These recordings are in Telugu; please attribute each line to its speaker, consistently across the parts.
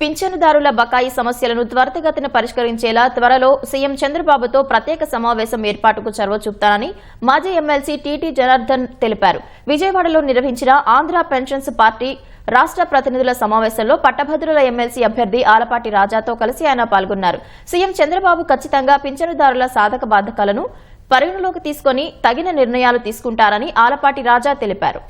Speaker 1: పింఛనుదారుల బకాయి సమస్యలను త్వరితగతిన పరిష్కరించేలా త్వరలో సీఎం చంద్రబాబుతో ప్రత్యేక సమావేశం ఏర్పాటుకు చొరవ చూపుతానని మాజీ ఎమ్మెల్సీ టీటీ జనార్దన్ తెలిపారు. విజయవాడలో నిర్వహించిన ఆంధ్ర పెన్షన్స్ పార్టీ రాష్ట్ర ప్రతినిధుల సమావేశంలో పట్టభద్రుల ఎమ్మెల్సీ అభ్యర్థి ఆలపాటి రాజాతో కలిసి ఆయన పాల్గొన్నారు. సీఎం చంద్రబాబు ఖచ్చితంగా పింఛనుదారుల సాధక బాధకాలను పరిగణలోకి తీసుకుని తగిన నిర్ణయాలు తీసుకుంటారని ఆలపాటి రాజా తెలిపారు.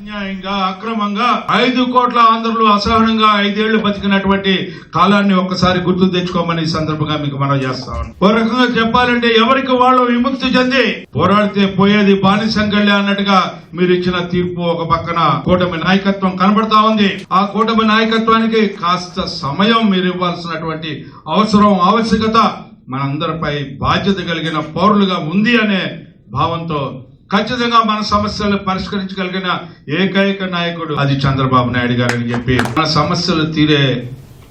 Speaker 2: అన్యాయంగా అక్రమంగా ఐదు కోట్ల ఆంధ్రులు అసహనంగా ఐదేళ్ళు బతికినటువంటి కాలాన్ని ఒక్కసారి గుర్తు తెచ్చుకోమని ఈ సందర్భంగా మీకు మనం చేస్తాం ఓ రకంగా చెప్పాలంటే ఎవరికి వాళ్ళు విముక్తి చెంది పోరాడితే పోయేది బానిసంగళ్ళే అన్నట్టుగా మీరు ఇచ్చిన తీర్పు ఒక పక్కన కూటమి నాయకత్వం కనబడతా ఉంది. ఆ కూటమి నాయకత్వానికి కాస్త సమయం మీరు ఇవ్వాల్సినటువంటి అవసరం ఆవశ్యకత మనందరిపై బాధ్యత కలిగిన పౌరులుగా ఉంది అనే భావంతో ఖచ్చితంగా మన సమస్యలు పరిష్కరించగలిగిన ఏకైక నాయకుడు అది చంద్రబాబు నాయుడు గారు అని చెప్పి మన సమస్యలు తీరే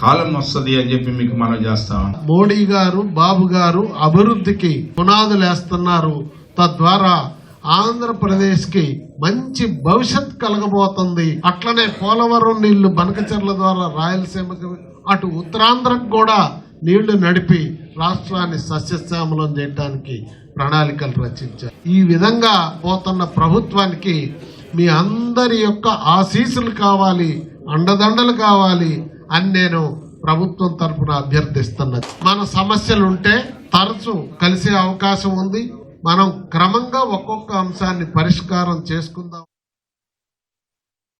Speaker 2: కాలం వస్తుంది అని చెప్పి మీకు మనం చేస్తాం
Speaker 3: మోడీ గారు బాబు గారు అభివృద్ధికి పునాదులు వేస్తున్నారు తద్వారా ఆంధ్రప్రదేశ్కి మంచి భవిష్యత్ కలగబోతుంది. అట్లనే పోలవరం నీళ్ళు బనకచెర్ల ద్వారా రాయలసీమకి అటు ఉత్తరాంధ్రకు కూడా నీళ్ళు నడిపి రాష్ట్రాన్ని సస్యశ్యామలం చేయడానికి ప్రణాళికలు రచించారు. ఈ విధంగా పోతున్న ప్రభుత్వానికి మీ అందరి యొక్క ఆశీస్సులు కావాలి అండదండలు కావాలి అని నేను ప్రభుత్వం తరపున అభ్యర్థిస్తున్నది. మన సమస్యలు ఉంటే తరచు కలిసే అవకాశం ఉంది. మనం క్రమంగా ఒక్కొక్క అంశాన్ని పరిష్కారం చేసుకుందాం.